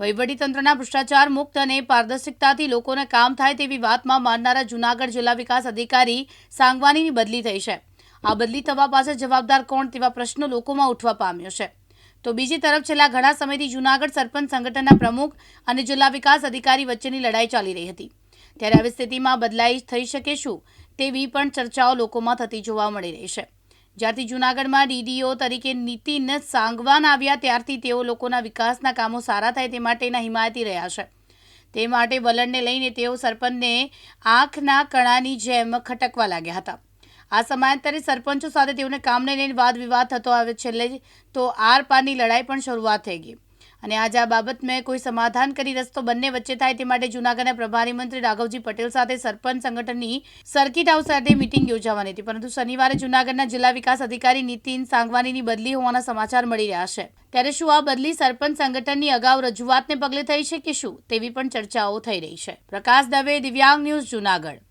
વહીવટીતંત્રના ભ્રષ્ટાચાર મુક્ત અને પારદર્શિકતાથી લોકોને કામ થાય તેવી વાતમાં માનનારા જૂનાગઢ જિલ્લા વિકાસ અધિકારી સાંગવાનીની બદલી થઈ છે. આ બદલી થવા પાસે જવાબદાર કોણ તેવા પ્રશ્નો લોકોમાં ઉઠવા પામ્યો છે. તો બીજી તરફ છેલ્લા ઘણા સમયથી જૂનાગઢ સરપંચ સંગઠનના પ્રમુખ અને જિલ્લા વિકાસ અધિકારી વચ્ચેની લડાઈ ચાલી રહી હતી. ત્યારે આવી સ્થિતિમાં બદલાઈ થઈ શકે શું તેવી પણ ચર્ચાઓ લોકોમાં થતી જોવા મળી રહી છે. જ્યારથી જૂનાગઢમાં ડીડીઓ તરીકે નીતિન સાંગવાન આવ્યા, ત્યારથી તેઓ લોકોના વિકાસના કામો સારા થાય તે માટેના હિમાયતી રહ્યા છે. તે માટે વલણને લઈને તેઓ સરપંચને આંખના કણાની જેમ ખટકવા લાગ્યા હતા. આ સમયાંતરે સરપંચો સાથે તેઓને કામને લઈને વાદ વિવાદ થતો આવે છેલ્લે તો આર પારની લડાઈ પણ શરૂઆત થઈ ગઈ. અને આજે આ બાબત મેં કોઈ સમાધાન કરી રસ્તો બંને વચ્ચે થાય તે માટે જૂનાગઢના પ્રભારી મંત્રી રાઘવજી પટેલ સાથે સરપંચ સંગઠનની સર્કિટ હાઉસ સાથે મિટિંગ યોજાવાની હતી. પરંતુ શનિવારે જૂનાગઢના જિલ્લા વિકાસ અધિકારી નીતિન સાંગવાનીની બદલી હોવાના સમાચાર મળી રહ્યા છે. ત્યારે શું આ બદલી સરપંચ સંગઠનની અગાઉ રજૂઆતને પગલે થઈ છે કે શું તેવી પણ ચર્ચાઓ થઈ રહી છે. પ્રકાશ દવે, દિવ્યાંગ ન્યૂઝ જૂનાગઢ.